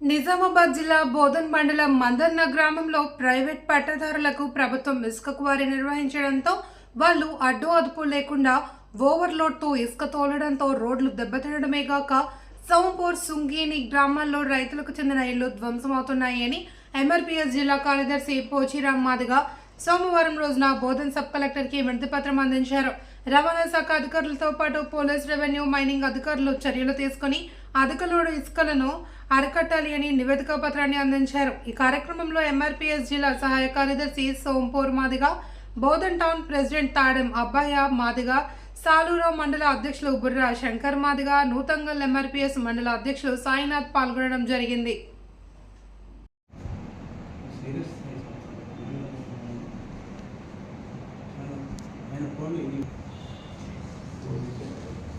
నిజామాబాద్ జిల్లా బోధన్ మండలం మందర్న గ్రామంలో ప్రైవేట్ పట్టదారులకు ప్రభుత్వం ఇసుక క్వారీ నిర్వహించడంతో వాళ్ళు అడ్డు అదుపు లేకుండా ఓవర్లోడ్తో ఇసుక తోలడంతో రోడ్లు దెబ్బతినడమే గాక సోంపూర్ సుంగీని గ్రామాల్లో రైతులకు చెందిన ఇళ్ళు ధ్వంసమవుతున్నాయని ఎంఆర్పీఎస్ జిల్లా కార్యదర్శి పోచిరామ్ మాదిగా సోమవారం రోజున బోధన్ సబ్ కలెక్టర్కి వినతి పత్రం అందించారు. రవాణా శాఖ అధికారులతో పాటు పోలీస్ రెవెన్యూ మైనింగ్ అధికారులు చర్యలు తీసుకుని అధికలోడు ఇసుకలను అరికట్టాలి అని నివేదిక పత్రాన్ని అందించారు. ఈ కార్యక్రమంలో ఎంఆర్పీఎస్ జిల్లా సహాయ కార్యదర్శి సోంపూర్ మాదిగా బోధన్ టౌన్ ప్రెసిడెంట్ తాడెం అబ్బాయ మాదిగా సాలూరావు మండల అధ్యక్షులు బుర్రా శంకర్ మాదిగా నూతంగల్ ఎంఆర్పీఎస్ మండల అధ్యక్షులు సాయినాథ్ పాల్గొనడం జరిగింది. ఆయన ఫోన్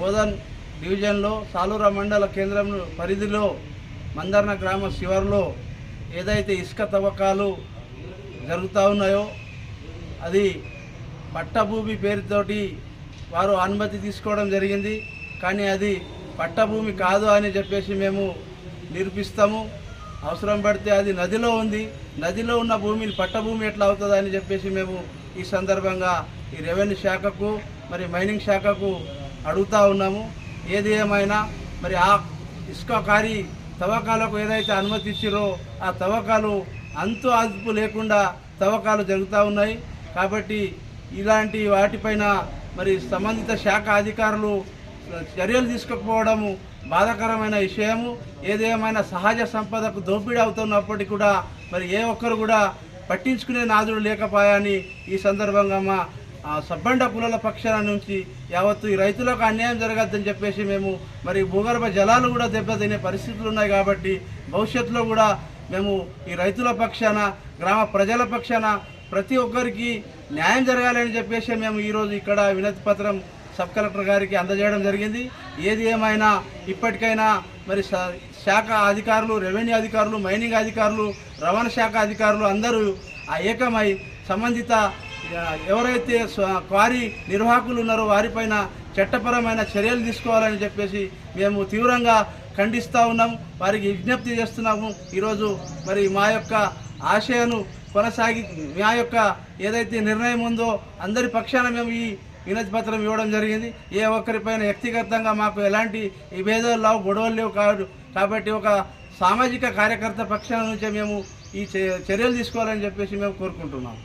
బోధన్ డివిజన్లో సాలూరా మండల కేంద్రం పరిధిలో మందర్న గ్రామ శివారులో ఏదైతే ఇసుక తవ్వకాలు జరుగుతూ ఉన్నాయో అది పట్టభూమి పేరుతోటి వారు అనుమతి తీసుకోవడం జరిగింది. కానీ అది పట్టభూమి కాదు అని చెప్పేసి మేము నిరూపిస్తాము. అవసరం పడితే అది నదిలో ఉంది. నదిలో ఉన్న భూమిని పట్టభూమి ఎట్లా అవుతుంది అని చెప్పేసి మేము ఈ సందర్భంగా ఈ రెవెన్యూ శాఖకు మరి మైనింగ్ శాఖకు అడుగుతా ఉన్నాము. ఏది ఏమైనా మరి ఆ ఇసుక కారి తవ్వకాలకు ఏదైతే అనుమతి ఇచ్చారో ఆ తవ్వకాలు అంతు అదుపు లేకుండా తవ్వకాలు జరుగుతూ ఉన్నాయి. కాబట్టి ఇలాంటి వాటిపైన మరి సంబంధిత శాఖ అధికారులు చర్యలు తీసుకోకపోవడము బాధాకరమైన విషయము. ఏదేమైనా సహజ సంపదకు దోపిడీ అవుతున్నప్పటికీ కూడా మరి ఏ ఒక్కరు కూడా పట్టించుకునే నాదుడు లేకపోయాని ఈ సందర్భంగా మా సబ్బండ పుల్లల పక్షాల నుంచి యావత్తు ఈ రైతులకు అన్యాయం జరగద్దని చెప్పేసి మేము మరి భూగర్భ జలాలు కూడా దెబ్బతినే పరిస్థితులు ఉన్నాయి కాబట్టి భవిష్యత్తులో కూడా మేము ఈ రైతుల పక్షాన గ్రామ ప్రజల పక్షాన ప్రతి ఒక్కరికి న్యాయం జరగాలని చెప్పేసి మేము ఈరోజు ఇక్కడ వినతి పత్రం సబ్ కలెక్టర్ గారికి అందజేయడం జరిగింది. ఏది ఏమైనా ఇప్పటికైనా మరి శా- శాఖ అధికారులు రెవెన్యూ అధికారులు మైనింగ్ అధికారులు రవాణా శాఖ అధికారులు అందరూ ఆ ఏకమై సంబంధిత ఎవరైతే క్వారీ నిర్వాహకులు ఉన్నారో వారిపైన చట్టపరమైన చర్యలు తీసుకోవాలని చెప్పేసి మేము తీవ్రంగా ఖండిస్తూ ఉన్నాం. వారికి విజ్ఞప్తి చేస్తున్నాము. ఈరోజు మరి మా యొక్క ఆశయను కొనసాగి మా యొక్క ఏదైతే నిర్ణయం ఉందో అందరి పక్షాన మేము ఈ వినతి పత్రం ఇవ్వడం జరిగింది. ఏ ఒక్కరిపైన వ్యక్తిగతంగా మాకు ఎలాంటి విభేదాలు లేవు గొడవలు లేవు కాదు. కాబట్టి ఒక సామాజిక కార్యకర్త పక్షాల నుంచే మేము ఈ చర్యలు తీసుకోవాలని చెప్పేసి మేము కోరుకుంటున్నాం.